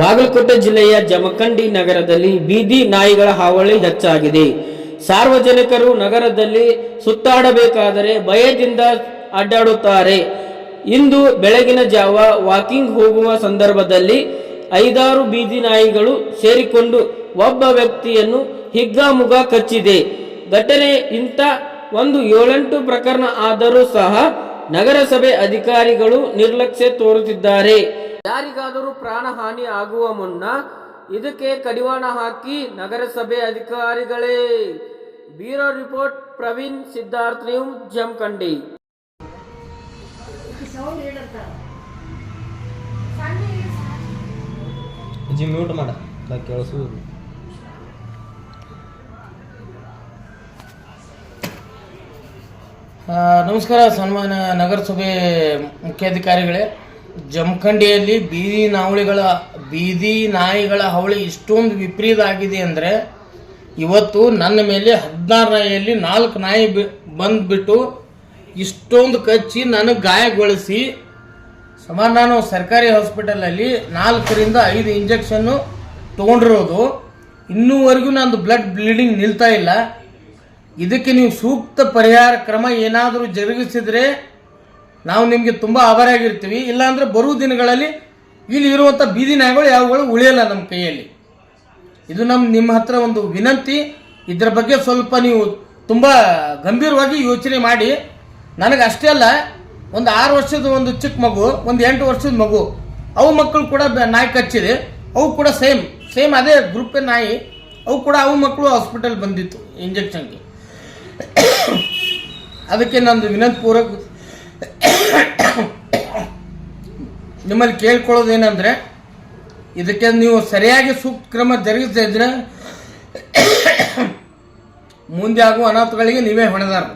ಬಾಗಲಕೋಟೆ ಜಿಲ್ಲೆಯ ಜಮಖಂಡಿ ನಗರದಲ್ಲಿ ಬೀದಿ ನಾಯಿಗಳ ಹಾವಳಿ ಹೆಚ್ಚಾಗಿದೆ. ಸಾರ್ವಜನಿಕರು ನಗರದಲ್ಲಿ ಸುತ್ತಾಡಬೇಕಾದರೆ ಭಯದಿಂದ ಅಡ್ಡಾಡುತ್ತಾರೆ. ಇಂದು ಬೆಳಗಿನ ಜಾವ ವಾಕಿಂಗ್ ಹೋಗುವ ಸಂದರ್ಭದಲ್ಲಿ ಐದಾರು ಬೀದಿ ನಾಯಿಗಳು ಸೇರಿಕೊಂಡು ಒಬ್ಬ ವ್ಯಕ್ತಿಯನ್ನು ಹಿಗ್ಗಾಮುಗ ಕಚ್ಚಿದೆ. ಘಟನೆ ಇಂಥ ಒಂದು ಏಳೆಂಟು ಪ್ರಕರಣ ಆದರೂ ಸಹ ನಗರಸಭೆ ಅಧಿಕಾರಿಗಳು ನಿರ್ಲಕ್ಷ್ಯ ತೋರುತ್ತಿದ್ದಾರೆ. ಯಾರಿಗಾದರೂ ಪ್ರಾಣಹಾನಿ ಆಗುವ ಮುನ್ನ ಇದಕ್ಕೆ ಕಡಿವಾಣ ಹಾಕಿ ನಗರಸಭೆ ಅಧಿಕಾರಿಗಳೇ. ಬ್ಯೂರೋ ರಿಪೋರ್ಟ್ ಪ್ರವೀಣ್ ಸಿದ್ಧಾರ್ಥ, ನೀವು ಜಮಖಂಡಿ. ಮ್ಯೂಟ್ ಮಾಡ. ಕೇಳಿಸುವುದು ನಮಸ್ಕಾರ ಸನ್ಮಾನ ನಗರಸಭೆ ಮುಖ್ಯಾಧಿಕಾರಿಗಳೇ. ಜಮಖಂಡಿಯಲ್ಲಿ ಬೀದಿ ನಾವಳಿಗಳ, ಬೀದಿ ನಾಯಿಗಳ ಹವಳಿ ಇಷ್ಟೊಂದು ವಿಪರೀತ ಆಗಿದೆ ಅಂದರೆ ಇವತ್ತು ನನ್ನ ಮೇಲೆ ಹದಿನಾರು ನಾಯಿಯಲ್ಲಿ ನಾಲ್ಕು ನಾಯಿ ಬಿ ಬಂದ್ಬಿಟ್ಟು ಇಷ್ಟೊಂದು ಕಚ್ಚಿ ನನಗೆ ಗಾಯಗೊಳಿಸಿ ಸಮಾನ ನಾನು ಸರ್ಕಾರಿ ಹಾಸ್ಪಿಟಲಲ್ಲಿ ನಾಲ್ಕರಿಂದ ಐದು ಇಂಜೆಕ್ಷನ್ನು ತೊಗೊಂಡಿರೋದು. ಇನ್ನೂವರೆಗೂ ನಂದು ಬ್ಲಡ್ ಬ್ಲೀಡಿಂಗ್ ನಿಲ್ತಾ ಇಲ್ಲ. ಇದಕ್ಕೆ ನೀವು ಸೂಕ್ತ ಪರಿಹಾರ ಕ್ರಮ ಏನಾದರೂ ಜರುಗಿಸಿದ್ರೆ ನಾವು ನಿಮಗೆ ತುಂಬ ಆಭಾರಿಯಾಗಿರ್ತೀವಿ ಇಲ್ಲಾಂದ್ರೆ ಬರುವ ದಿನಗಳಲ್ಲಿ ಇಲ್ಲಿ ಇರುವಂಥ ಬೀದಿ ನಾಯಿಗಳು ಯಾವುಗಳು ಉಳಿಯಲ್ಲ ನಮ್ಮ ಕೈಯಲ್ಲಿ. ಇದು ನಮ್ಮ ನಿಮ್ಮ ಹತ್ರ ಒಂದು ವಿನಂತಿ. ಇದರ ಬಗ್ಗೆ ಸ್ವಲ್ಪ ನೀವು ತುಂಬ ಗಂಭೀರವಾಗಿ ಯೋಚನೆ ಮಾಡಿ. ನನಗೆ ಅಷ್ಟೇ ಅಲ್ಲ, ಒಂದು ಆರು ವರ್ಷದ ಒಂದು ಚಿಕ್ಕ ಮಗು, ಒಂದು ಎಂಟು ವರ್ಷದ ಮಗು, ಅವು ಮಕ್ಕಳು ಕೂಡ ನಾಯಿ ಕಚ್ಚಿದೆ. ಅವು ಕೂಡ ಸೇಮ್ ಸೇಮ್ ಅದೇ ಗ್ರೂಪ್ ನಾಯಿ. ಅವು ಕೂಡ ಅವು ಮಕ್ಕಳು ಹಾಸ್ಪಿಟಲ್ ಬಂದಿತ್ತು, ಇಂಜೆಕ್ಷನ್ಗೆ. ಅದಕ್ಕೆ ನಂದು ವಿನಂತಿ ಪೂರ್ವಕ ನಿಮ್ಮಲ್ಲಿ ಕೇಳ್ಕೊಳ್ಳೋದೇನೆಂದರೆ ಇದಕ್ಕೆ ನೀವು ಸರಿಯಾಗಿ ಸೂಕ್ತ ಕ್ರಮ ಜರುಗಿಸ್ತಾ ಇದ್ರೆ ಮುಂದೆ ಆಗುವ ಅನಾಥಗಳಿಗೆ ನೀವೇ ಹೊಣೆದಾರರು.